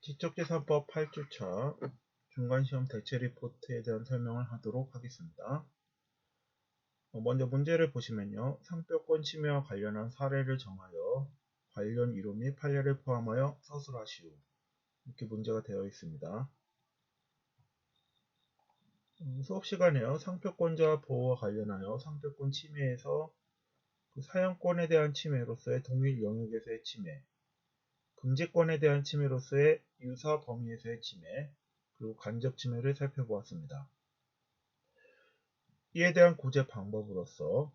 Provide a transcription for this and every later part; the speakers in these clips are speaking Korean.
지적재산법 8주차 중간시험 대체 리포트에 대한 설명을 하도록 하겠습니다. 어, 먼저 문제를 보시면요. 상표권 침해와 관련한 사례를 정하여 관련 이론 및 판례를 포함하여 서술하시오. 이렇게 문제가 되어 있습니다. 음, 수업 시간에요. 상표권자 보호와 관련하여 상표권 침해에서 그 사용권에 대한 침해로서의 동일 영역에서의 침해, 금지권에 대한 침해로서의 유사 범위에서의 침해, 그리고 간접 침해를 살펴보았습니다. 이에 대한 구제 방법으로서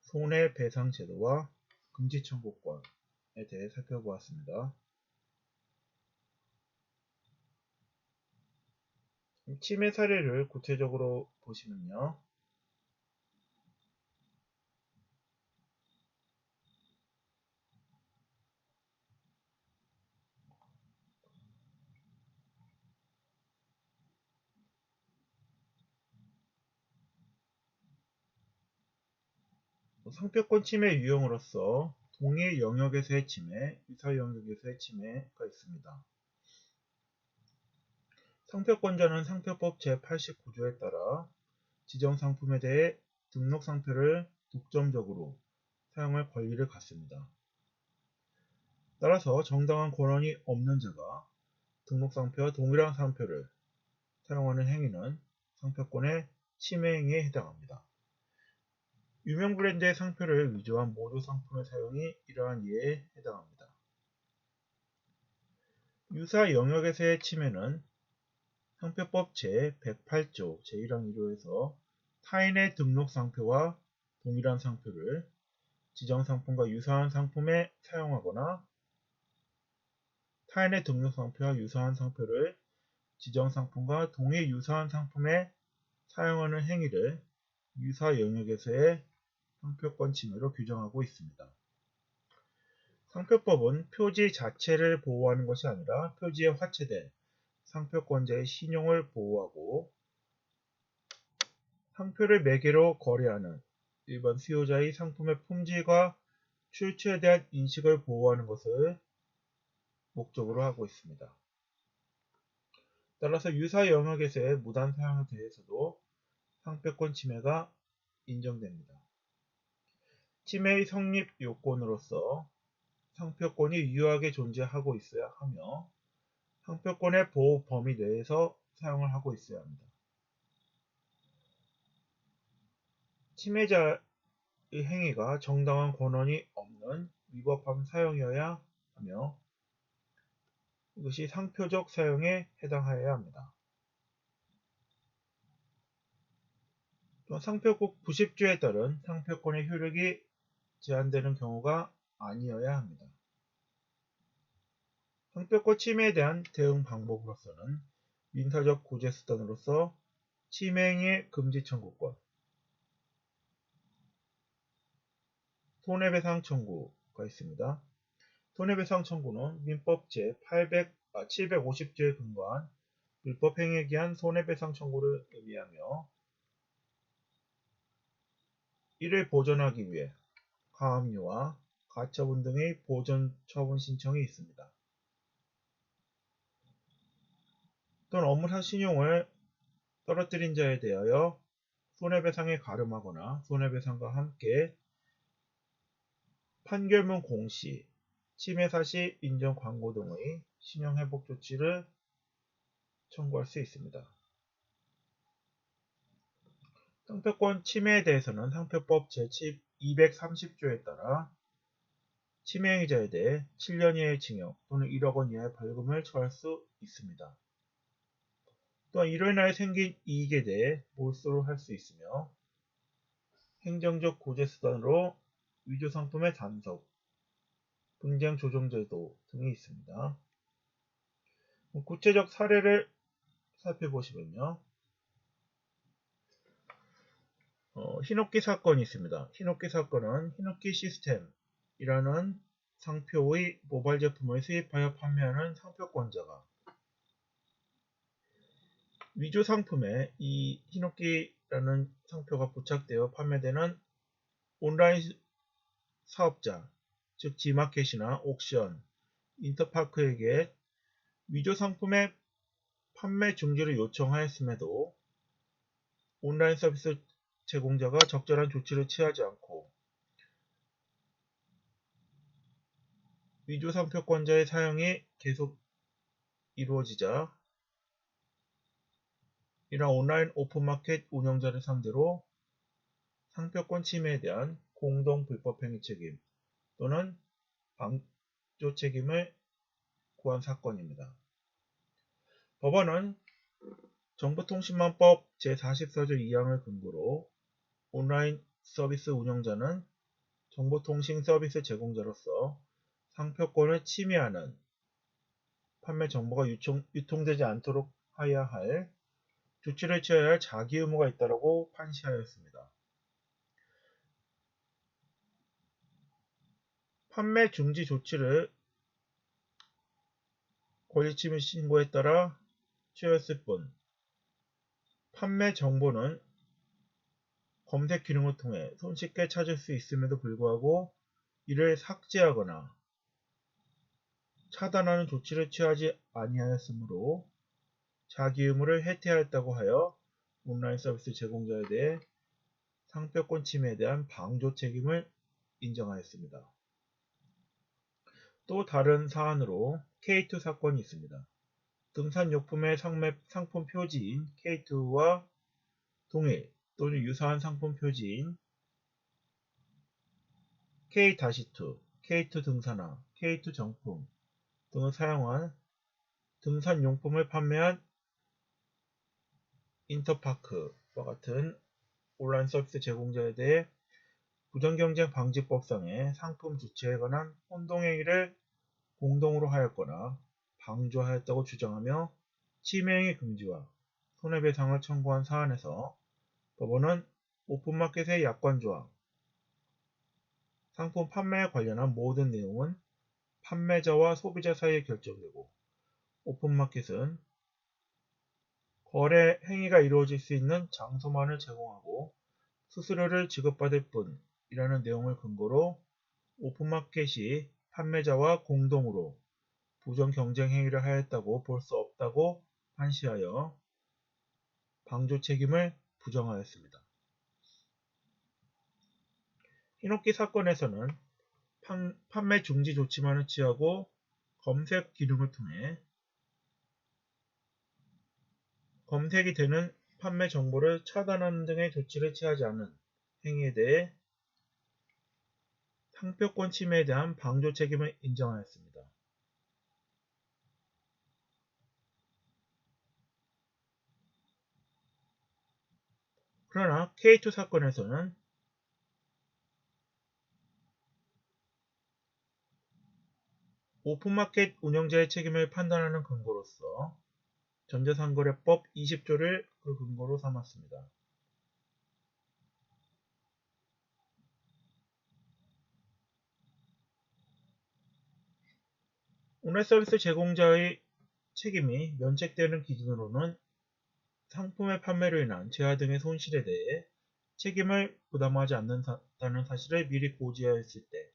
손해배상 제도와 금지 청구권에 대해 살펴보았습니다. 침해 사례를 구체적으로 보시면요. 상표권 침해 유형으로서 동일 영역에서의 침해, 유사 영역에서의 침해가 있습니다. 상표권자는 상표법 제89조에 따라 지정 상품에 대해 등록 상표를 독점적으로 사용할 권리를 갖습니다. 따라서 정당한 권한이 없는 자가 등록 상표와 동일한 상표를 사용하는 행위는 상표권의 침해 행위에 해당합니다. 유명 브랜드의 상표를 위조한 모두 상품의 사용이 이러한 예에 해당합니다. 유사 영역에서의 침해는 상표법 제108조 제1항 1호에서 타인의 등록 상표와 동일한 상표를 지정 상품과 유사한 상품에 사용하거나 타인의 등록 상표와 유사한 상표를 지정 상품과 동일 유사한 상품에 사용하는 행위를 유사 영역에서의 상표권 침해로 규정하고 있습니다. 상표법은 표지 자체를 보호하는 것이 아니라 표지에 화체된 상표권자의 신용을 보호하고 상표를 매개로 거래하는 일반 수요자의 상품의 품질과 출처에 대한 인식을 보호하는 것을 목적으로 하고 있습니다. 따라서 유사 영역에서의 무단 사용에 대해서도 상표권 침해가 인정됩니다. 침해의 성립 요건으로서 상표권이 유효하게 존재하고 있어야 하며 상표권의 보호 범위 내에서 사용을 하고 있어야 합니다. 침해자의 행위가 정당한 권한이 없는 위법한 사용이어야 하며 이것이 상표적 사용에 해당하여야 합니다. 또 상표국 90조에 따른 상표권의 효력이 제한되는 경우가 아니어야 합니다. 상표권 침해에 대한 대응 방법으로서는 민사적 구제 수단으로서 침해행위 금지 청구권, 손해배상 청구가 있습니다. 손해배상 청구는 민법 제800, 아, 750조에 근거한 불법행위에 기한 손해배상 청구를 의미하며 이를 보전하기 위해 가압류와 가처분 등의 보전 처분 신청이 있습니다. 또는 업무상 신용을 떨어뜨린 자에 대하여 손해배상에 가름하거나 손해배상과 함께 판결문 공시, 침해사시 인정 광고 등의 신용 회복 조치를 청구할 수 있습니다. 상표권 침해에 대해서는 상표법 제 230조에 따라 침해행위자에 대해 7년 이하의 징역 또는 1억 원 이하의 벌금을 처할 수 있습니다. 또한 이로 인하여 생긴 이익에 대해 몰수를 할 수 있으며 행정적 구제수단으로 위조 상품의 단속, 분쟁 조정 제도 등이 있습니다. 구체적 사례를 살펴보시면요. 어, 흰옥기 사건이 있습니다. 흰옥기 사건은 흰옥기 시스템이라는 상표의 모바일 제품을 수입하여 판매하는 상표권자가 위조 상품에 이 흰옥기라는 상표가 부착되어 판매되는 온라인 사업자, 즉 지마켓이나 옥션, 인터파크에게 위조 상품의 판매 중지를 요청하였음에도 온라인 서비스 제공자가 적절한 조치를 취하지 않고 위조 상표권자의 사용이 계속 이루어지자 이러한 온라인 오픈마켓 운영자를 상대로 상표권 침해에 대한 공동 불법행위 책임 또는 방조 책임을 구한 사건입니다. 법원은 정보통신망법 제44조 2항을 근거로 온라인 서비스 운영자는 정보통신 서비스 제공자로서 상표권을 침해하는 판매 정보가 유통, 유통 되지 않도록 하여야 할 조치를 취해야 할 자기 의무가 있다고 판시하였습니다. 판매 중지 조치를 권리침해 신고에 따라 취하였을 뿐 판매 정보는 검색 기능을 통해 손쉽게 찾을 수 있음에도 불구하고 이를 삭제하거나 차단하는 조치를 취하지 아니하였으므로 자기 의무를 해태하였다고 하여 온라인 서비스 제공자에 대해 상표권 침해에 대한 방조 책임을 인정하였습니다. 또 다른 사안으로 K2 사건이 있습니다. 등산용품의 상품 표지인 K2와 동일 또는 유사한 상품 표지인 K-2, K2 등산화, K2 정품 등을 사용한 등산용품을 판매한 인터파크와 같은 온라인 서비스 제공자에 대해 부정경쟁 방지법상의 상품 주체에 관한 혼동행위를 공동으로 하였거나 방조하였다고 주장하며 침해행위 금지와 손해배상을 청구한 사안에서 법원은 오픈마켓의 약관조항, 상품 판매에 관련한 모든 내용은 판매자와 소비자 사이에 결정되고 오픈마켓은 거래 행위가 이루어질 수 있는 장소만을 제공하고 수수료를 지급받을 뿐이라는 내용을 근거로 오픈마켓이 판매자와 공동으로 부정 경쟁 행위를 하였다고 볼 수 없다고 판시하여 방조 책임을 부정하였습니다. 히노키 사건에서는 판매 중지 조치만을 취하고 검색 기능을 통해 검색이 되는 판매 정보를 차단하는 등의 조치를 취하지 않은 행위에 대해 상표권 침해에 대한 방조 책임을 인정하였습니다. 그러나 K2 사건에서는 오픈마켓 운영자의 책임을 판단하는 근거로서 전자상거래법 20조를 그 근거로 삼았습니다. 온라인 서비스 제공자의 책임이 면책되는 기준으로는 상품의 판매로 인한 재화 등의 손실에 대해 책임을 부담하지 않는다는 사실을 미리 고지하였을 때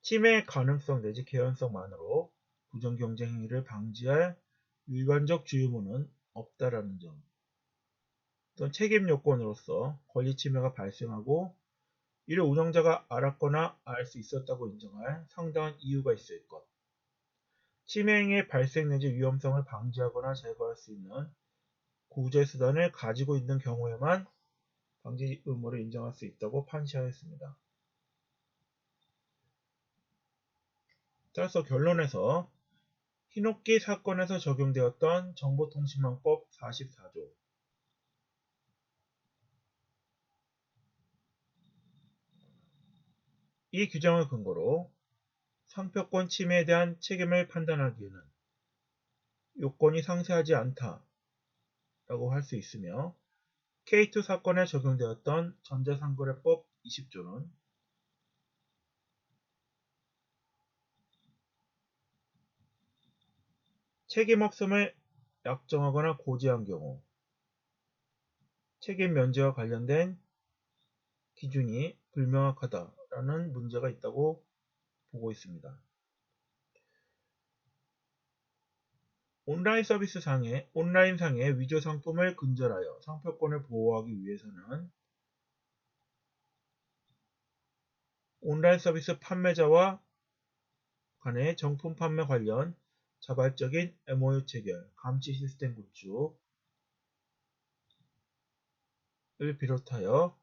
침해 가능성 내지 개연성만으로 부정 경쟁 행위를 방지할 일관적 주의무는 없다라는 점. 또는 책임 요건으로서 권리 침해가 발생하고 이를 운영자가 알았거나 알 수 있었다고 인정할 상당한 이유가 있을 것. 침해 행위의 발생 내지 위험성을 방지하거나 제거할 수 있는 구제 수단을 가지고 있는 경우에만 방지 의무를 인정할 수 있다고 판시하였습니다. 따라서 결론에서 히노키 사건에서 적용되었던 정보통신망법 44조 이 규정을 근거로 상표권 침해에 대한 책임을 판단하기에는 요건이 상세하지 않다 라고 할 수 있으며 K2 사건에 적용되었던 전자상거래법 20조는 책임 없음을 약정하거나 고지한 경우 책임 면제와 관련된 기준이 불명확하다라는 문제가 있다고 보고 있습니다. 온라인 서비스 상의 온라인 상의 위조 상품을 근절하여 상표권을 보호하기 위해서는 온라인 서비스 판매자와 간의 정품 판매 관련 자발적인 MOU 체결, 감시 시스템 구축을 비롯하여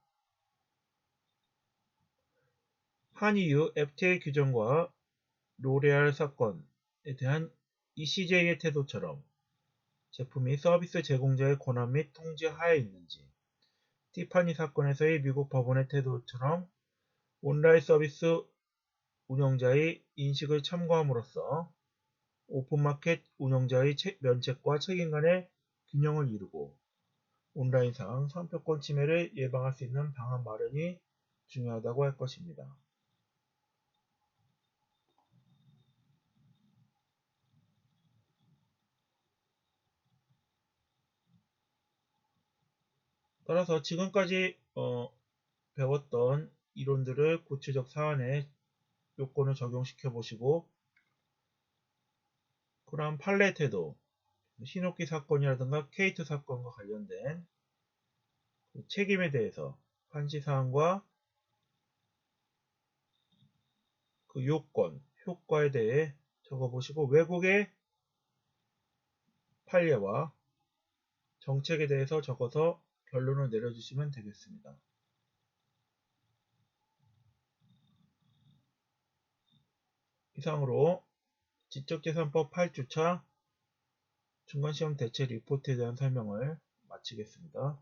한EU FTA 규정과 로레알 사건에 대한 ECJ의 태도처럼 제품이 서비스 제공자의 권한 및 통제 하에 있는지, 티파니 사건에서의 미국 법원의 태도처럼 온라인 서비스 운영자의 인식을 참고함으로써 오픈마켓 운영자의 면책과 책임 간의 균형을 이루고 온라인상 상표권 침해를 예방할 수 있는 방안 마련이 중요하다고 할 것입니다. 따라서 지금까지 어, 배웠던 이론들을 구체적 사안에 요건을 적용시켜 보시고 그럼 판례 태도, 신호기 사건이라든가 케이트 사건과 관련된 그 책임에 대해서 한시사항과 그 요건, 효과에 대해 적어보시고 외국의 판례와 정책에 대해서 적어서 결론을 내려주시면 되겠습니다. 이상으로 지적재산법 8주차 중간시험 대체 리포트에 대한 설명을 마치겠습니다.